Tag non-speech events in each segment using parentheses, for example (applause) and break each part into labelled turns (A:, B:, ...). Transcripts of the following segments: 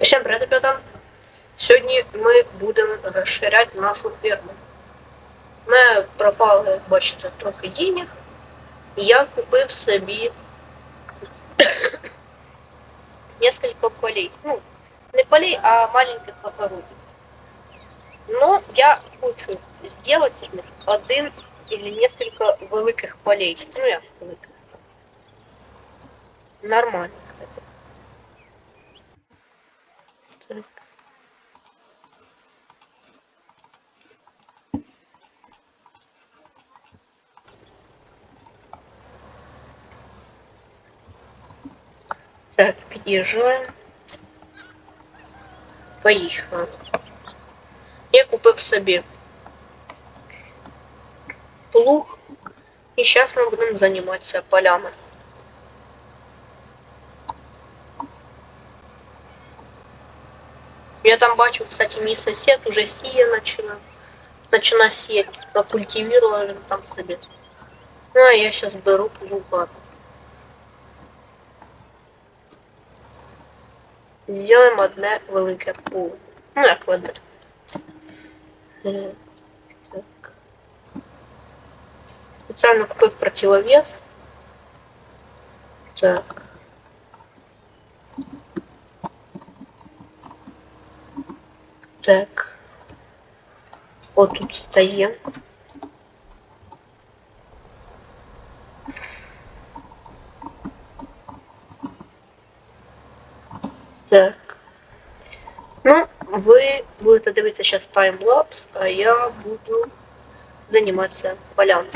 A: Всем привет, ребята! Сьогодні ми будемо розширяти нашу ферму. Пропало, як бачите, трохи денег. Я купив собі (coughs) несколько полей. Ну, не полей, а маленьких огородів. Но я хочу сделать из них один или несколько великих полей. Ну, як великих. Нормально, Так, під'їжджаємо. Поїхали. Я купив собі плуг. І зараз ми будемо займатися полями. Я там бачу, кстати, мій сосед уже сіє начина. Начина сіяти. Прокультивував він там собі. Ну, а я зараз беру плуга. Сделаем одне велике поле. Ну, як одне. Е, Так. Спеціально купив противовес. Так. Так. Вот тут стоим. Так. Ну, ви будете дивитися зараз таймлапс, а я буду займатися полями.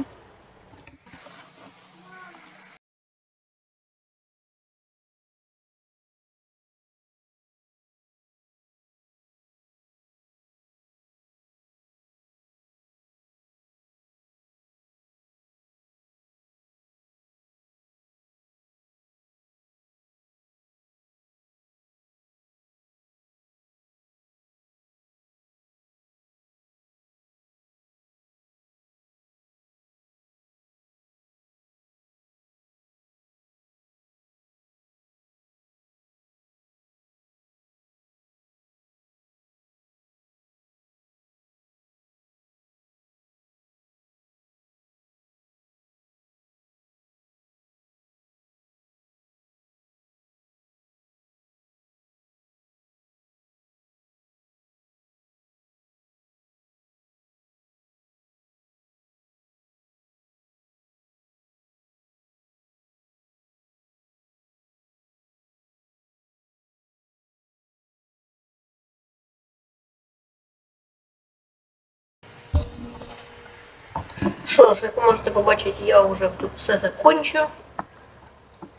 A: Що ж, як ви можете побачити, я вже тут все закончив.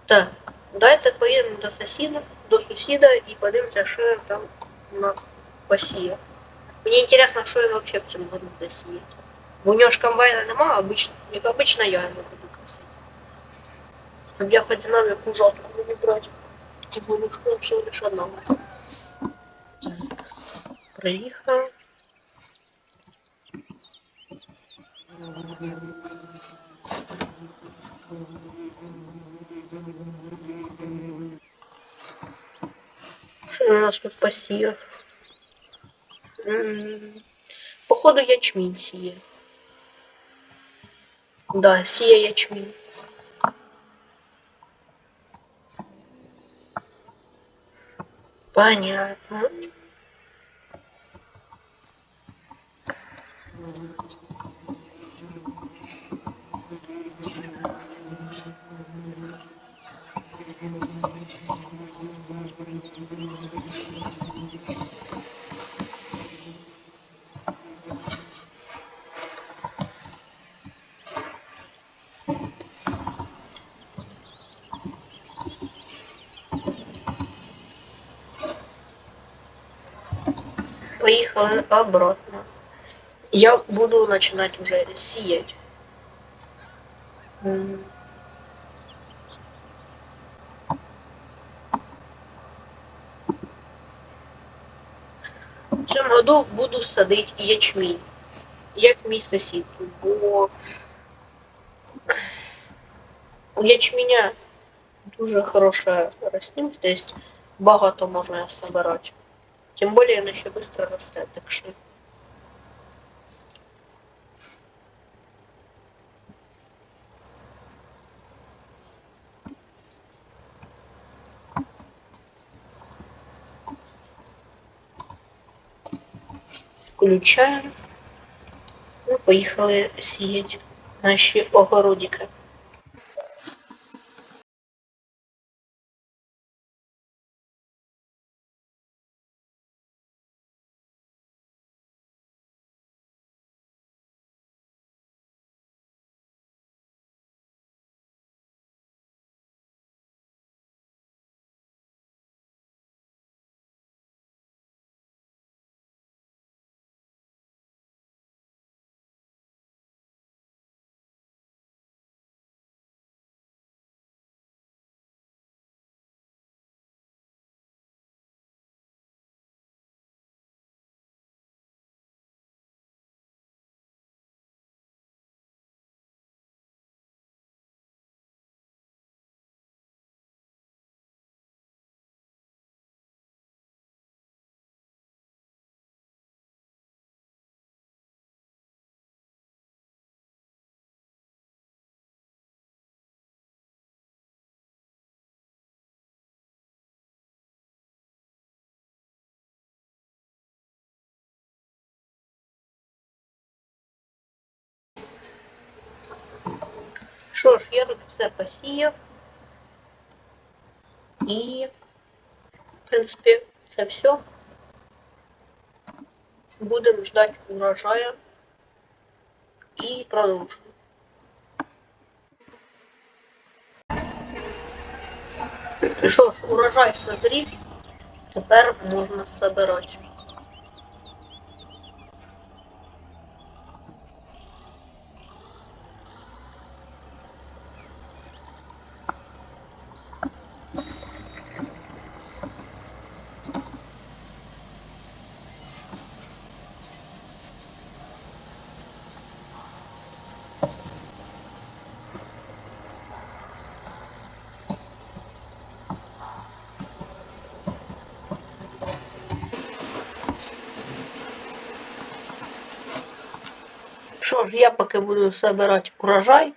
A: Так, давайте поїдемо до сусіда, до сусіда і подивимося, що він там у нас посіяв. Мені інтересно, що він вообще в цьому году буде сіяти. Бо у нього ж комбайна нема, обично, як обично я його буду косити. Щоб я хоч знав, яку жатку мені брати. Типу, ну, всього лиш одного. Так, приїхав. Що у нас тут посіяв? М, Походу ячмінь сіє. Да, сіє ячмінь. Понятно. Поехали обратно. Я буду начинать уже сиять. В цьому году буду садити ячмінь, як мій сусід, бо у ячменя дуже хороша ростимость, то есть багато можна собирати. Тим більше він ще швидко росте, так що. Включаємо. Ми поїхали сіяти наші огородики. Що ж, я тут все посіяв. І, в принципі, це все. Будемо ждати урожаю. І продовжимо. Що ж, урожай созрів. Тепер можна собирати. Що ж, я поки буду збирати урожай.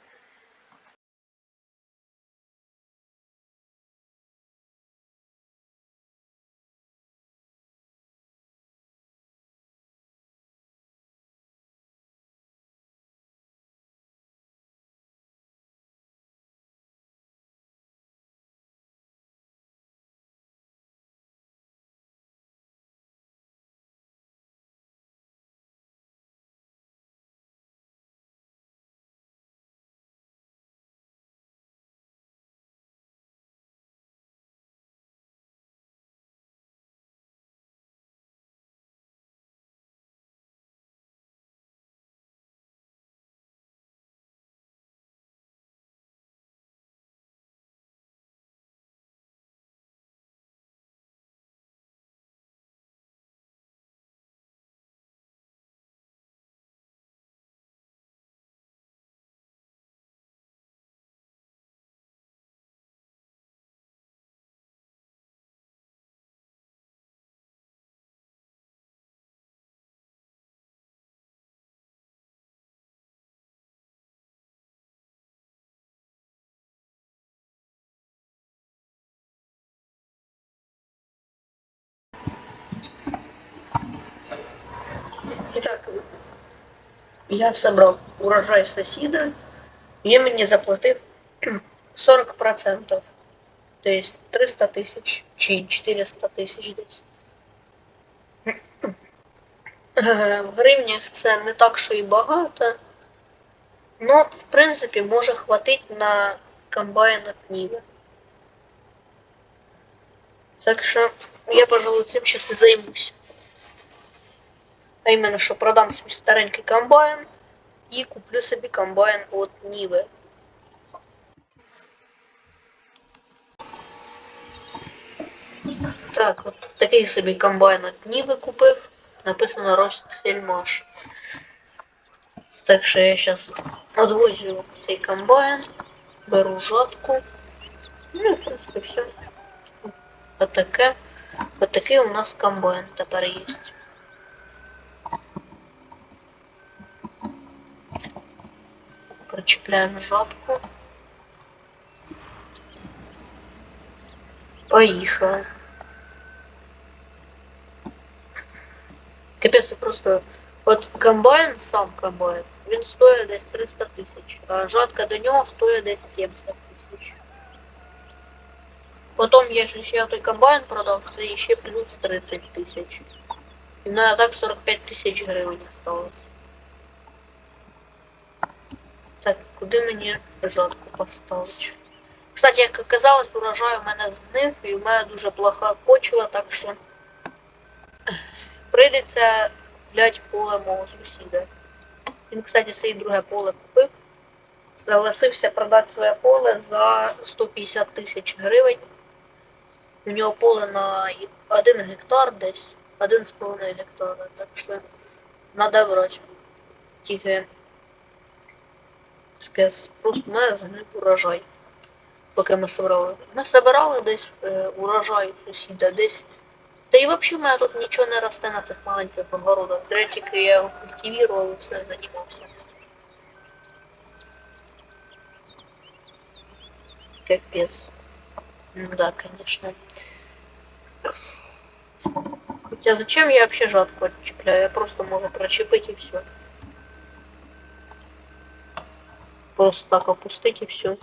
A: Итак, я собрал урожай соседа, и мені заплатив 40%. То есть 300 тисяч чи 400 тисяч десь. Е, В гривнях це не так, що і багато. Ну, в принципі, може хватить на комбайн от Ніви. Так що я, пожалуй, цим щас і займусь. А іменно, що продам свій старенький комбайн і куплю собі комбайн от Ніви. Так, от такий собі комбайн от Ніви купив. Написано Ростсельмаш. Так що я зараз відвозю цей комбайн, беру жатку. Ну, в принципі, все. Отаке. Отакий у нас комбайн тепер є. Причепляємо жатку. Поїхали. Капець, просто от комбайн, сам комбайн, він стоїть десь 300 тисяч, а жатка до нього стоїть десь 70 тисяч. Потім, якщо ще той комбайн продав, це ще плюс 30 тисяч. І в мене так 45 тисяч гривень осталось. Куди мені жатку поставити? Кстати, як оказалось, урожай у мене згнив, і в мене дуже плоха почва, так що прийдеться глядь поле мого сусіда. Він, кстати, своє друге поле купив. Согласився продати своє поле за 150 тисяч гривень. У нього поле на 1 гектар десь, 1,5 гектара, так що треба брати. Тільки спец. Просто мене урожай. Поки ми собрали. Ми собирали десь е, урожай сусіда, десь. Та і взагалі в мене тут нічого не росте на цих маленьких огородах. Тільки я його культивував і все займався. Капец. Ну да, конечно. Хотя зачем я вообще жатку отчепляю? Я просто могу прочепить и все. Просто так опустить и все.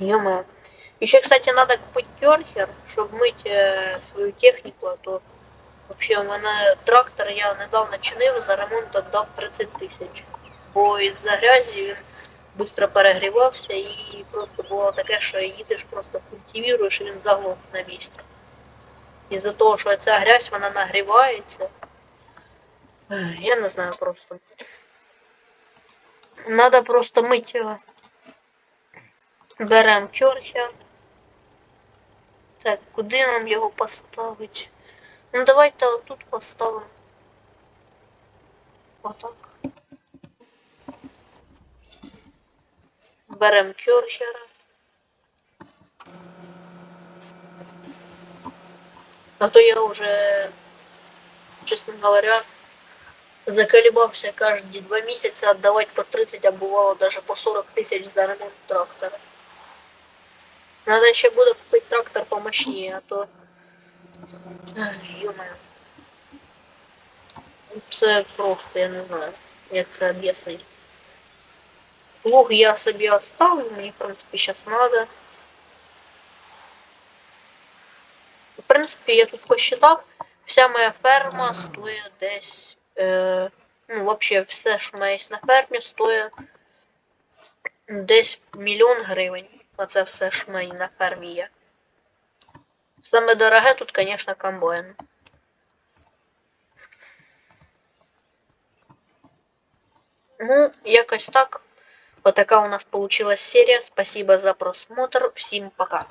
A: ё Еще, кстати, надо купить керхер, чтобы мыть э, свою технику, а то вообще у мене трактор я недавно чинив, за ремонт отдав 30 тисяч. Бо із-за грязі він швидко перегрівався і просто було таке, що їдеш, просто культивіруєш і він заглох на місці. Із-за того, що ця грязь вона нагрівається. ех, Я не знаю просто. Надо просто мить його. Берем керхер. Так, куди нам його поставити? Ну давайте отут поставимо. Отак. Берем керхера. А то я уже, честно говоря, заколебался каждые два месяца отдавать по 30, а бывало даже по 40 тысяч за ремонт трактора. Надо еще буде купить трактор помощнее, а то... Ё-моё. Це просто, я не знаю, як це об'яснити. Плуг я собі оставлю, мені, в принципі, зараз надо. В принципі, я тут посчитав, вся моя ферма стоїть десь. Е, ну, вообще, все, що в на фермі, стоїть десь мільйон гривень. Оце все, що мене на фермі є. Саме дороге тут, звісно, комбайн. Ну, якось так. Вот такая у нас получилась серия. Спасибо за просмотр. Всем пока.